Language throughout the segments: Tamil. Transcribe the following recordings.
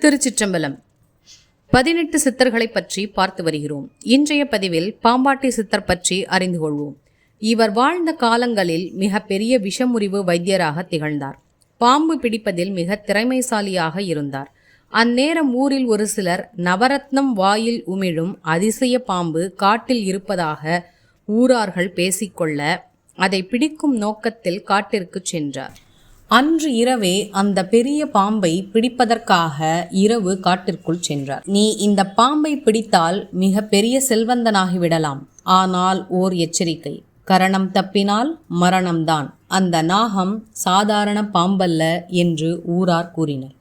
திருச்சிற்றம்பலம். பதினெட்டு சித்தர்களை பற்றி பார்த்து வருகிறோம். இன்றைய பதிவில் பாம்பாட்டி சித்தர் பற்றி அறிந்து கொள்வோம். இவர் வாழ்ந்த காலங்களில் மிக பெரிய விஷமுறிவு வைத்தியராக திகழ்ந்தார். பாம்பு பிடிப்பதில் மிக திறமைசாலியாக இருந்தார். அந்நேரம் ஊரில் ஒரு சிலர் நவரத்னம் வாயில் உமிழும் அதிசய பாம்பு காட்டில் இருப்பதாக ஊரார்கள் பேசிக்கொள்ள அதை பிடிக்கும் நோக்கத்தில் காட்டிற்கு சென்றார். அன்று இரவே அந்த பெரிய பாம்பை பிடிப்பதற்காக இரவு காட்டிற்குள் சென்றார். நீ இந்த பாம்பை பிடித்தால் மிக பெரிய செல்வந்தனாகி விடலாம். ஆனால் ஓர் எச்சரிக்கை. கரணம் தப்பினால் மரணம்தான் அந்த நாகம் சாதாரண பாம்பல்ல என்று ஊரார் கூறினர்.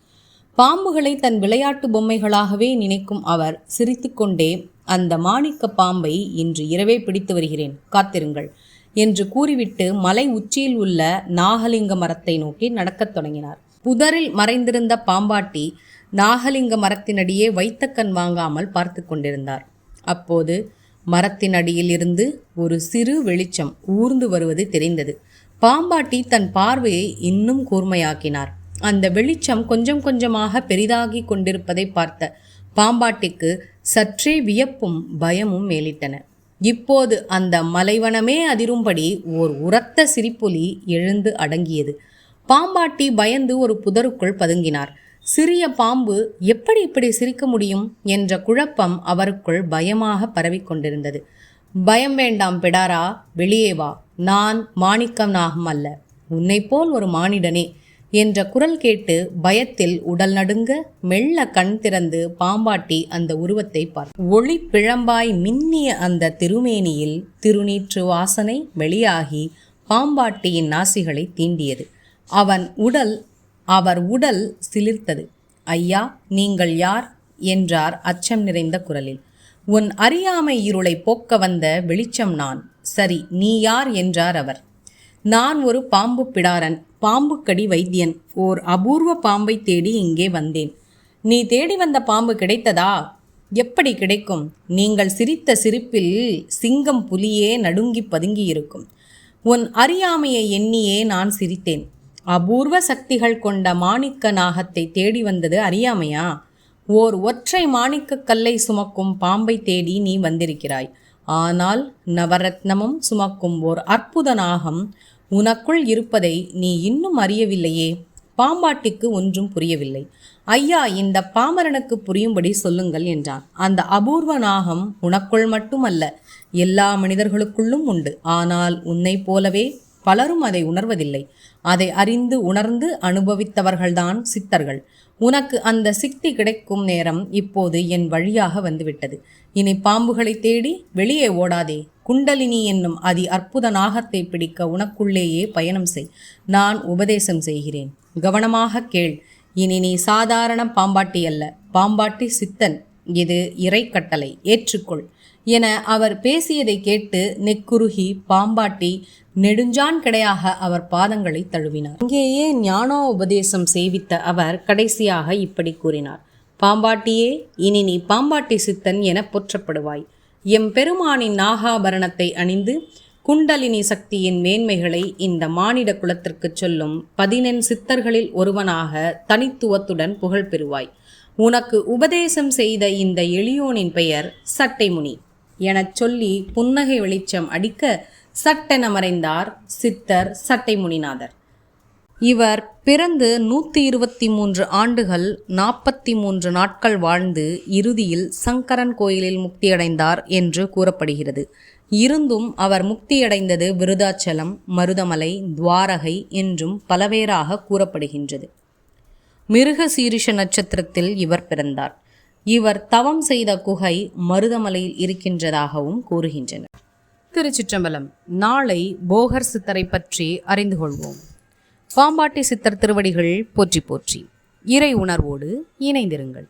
பாம்புகளை தன் விளையாட்டு பொம்மைகளாகவே நினைக்கும் அவர் சிரித்துக்கொண்டே அந்த மாணிக்க பாம்பை இன்று இரவே பிடித்து வருகிறேன். காத்திருங்கள். என்று கூறிவிட்டு மலை உச்சியில் உள்ள நாகலிங்க மரத்தை நோக்கி நடக்கத் தொடங்கினார். புதரில் மறைந்திருந்த பாம்பாட்டி நாகலிங்க மரத்தினடியே வைத்த கண் வாங்காமல் பார்த்து கொண்டிருந்தார். அப்போது மரத்தின் அடியில் இருந்து ஒரு சிறு வெளிச்சம் ஊர்ந்து வருவது தெரிந்தது. பாம்பாட்டி தன் பார்வையை இன்னும் கூர்மையாக்கினார். அந்த வெளிச்சம் கொஞ்சம் கொஞ்சமாக பெரிதாகி கொண்டிருப்பதை பார்த்த பாம்பாட்டிக்கு சற்றே வியப்பும் பயமும் மேலிட்டன. இப்போது அந்த மலைவனமே அதிரும்படி ஓர் உரத்த சிரிப்பொலி எழுந்து அடங்கியது. பாம்பாட்டி பயந்து ஒரு புதருக்குள் பதுங்கினார். சிறிய பாம்பு எப்படி இப்படி சிரிக்க முடியும் என்ற குழப்பம் அவருக்குள் பயமாக பரவிக்கொண்டிருந்தது பயம் வேண்டாம் பிடாரா வெளியே வா. நான் மாணிக்கம் நாகம் அல்ல. உன்னைப்போல் ஒரு மானிடனே. என்ற குரல் கேட்டு பயத்தில் உடல் நடுங்க மெல்ல கண் திறந்து பாம்பாட்டி அந்த உருவத்தை பார்த்து ஒளி பிழம்பாய் மின்னிய அந்த திருமேனியில் திருநீற்று வாசனை வெளியாகி பாம்பாட்டியின் நாசிகளை தீண்டியது. அவன் உடல் அவர் உடல் சிலிர்த்தது. ஐயா நீங்கள் யார்? என்றார் அச்சம் நிறைந்த குரலில். உன் அறியாமை இருளை போக்க வந்த வெளிச்சம் நான். சரி நீ யார்? என்றார் அவர். நான் ஒரு பாம்பு பிடாரன். பாம்புக்கடி வைத்தியன். ஓர் அபூர்வ பாம்பை தேடி இங்கே வந்தேன். நீ தேடி வந்த பாம்பு கிடைத்ததா? எப்படி கிடைக்கும்? நீங்கள் சிரித்த சிரிப்பில் சிங்கம் புலியே நடுங்கி பதுங்கி இருக்கும் உன் அறியாமையை எண்ணியே நான் சிரித்தேன். அபூர்வ சக்திகள் கொண்ட மாணிக்க நாகத்தை தேடி வந்தது அறியாமையா? ஓர் ஒற்றை மாணிக்க கல்லை சுமக்கும் பாம்பை தேடி நீ வந்திருக்கிறாய். ஆனால் நவரத்னமும் சுமக்கும் ஓர் அற்புத நாகம் உனக்குள் இருப்பதை நீ இன்னும் அறியவில்லையே. பாம்பாட்டிக்கு ஒன்றும் புரியவில்லை. ஐயா இந்த பாமரனுக்கு புரியும்படி சொல்லுங்கள் என்றான். அந்த அபூர்வ நாகம் உனக்குள் மட்டுமல்ல எல்லா மனிதர்களுக்குள்ளும் உண்டு. ஆனால் உன்னை போலவே பலரும் அதை உணர்வதில்லை. அதை அறிந்து உணர்ந்து அனுபவித்தவர்கள்தான் சித்தர்கள். உனக்கு அந்த சித்தி கிடைக்கும் நேரம் இப்போது என் வழியாக வந்துவிட்டது. இனி பாம்புகளை தேடி வெளியே ஓடாதே. குண்டலினி என்னும் அதி அற்புத நாகத்தை பிடிக்க உனக்குள்ளேயே பயணம் செய். நான் உபதேசம் செய்கிறேன். கவனமாக கேள். இனி நீ சாதாரண பாம்பாட்டி அல்ல. பாம்பாட்டி சித்தன். இது இறை கட்டளை ஏற்றுக்கொள். என அவர் பேசியதை கேட்டு நெக்குருகி பாம்பாட்டி நெடுஞ்சான் கிடையாக அவர் பாதங்களை தழுவினார். இங்கேயே ஞானோ உபதேசம் செய்வித்த அவர் கடைசியாக இப்படி கூறினார். பாம்பாட்டியே இனி நீ பாம்பாட்டி சித்தன் என போற்றப்படுவாய். எம் பெருமானின் நாகாபரணத்தை அணிந்து குண்டலினி சக்தியின் மேன்மைகளை இந்த மானிட குலத்திற்கு சொல்லும் பதினெண் சித்தர்களில் ஒருவனாக தனித்துவத்துடன் புகழ் பெறுவாய். உனக்கு உபதேசம் செய்த இந்த எளியோனின் பெயர் சட்டைமுனி. எனச் சொல்லி புன்னகை வெளிச்சம் அடிக்க சட்டென மறைந்தார் சித்தர் சட்டைமுனிநாதர். இவர் பிறந்து நூற்றி இருபத்தி மூன்று ஆண்டுகள் நாற்பத்தி மூன்று நாட்கள் வாழ்ந்து இறுதியில் சங்கரன் கோயிலில் முக்தியடைந்தார் என்று கூறப்படுகிறது. இருந்தும் அவர் முக்தியடைந்தது விருதாச்சலம் மருதமலை துவாரகை என்றும் பலவேறாக கூறப்படுகின்றது. மிருக சீரிஷ நட்சத்திரத்தில் இவர் பிறந்தார். இவர் தவம் செய்த குகை மருதமலையில் இருக்கின்றதாகவும் கூறுகின்றனர். திருச்சிற்றம்பலம். நாளை போகர் சித்தரை பற்றி அறிந்து கொள்வோம். பாம்பாட்டி சித்தர் திருவடிகள் போற்றி போற்றி. இறை உணர்வோடு இணைந்திருங்கள்.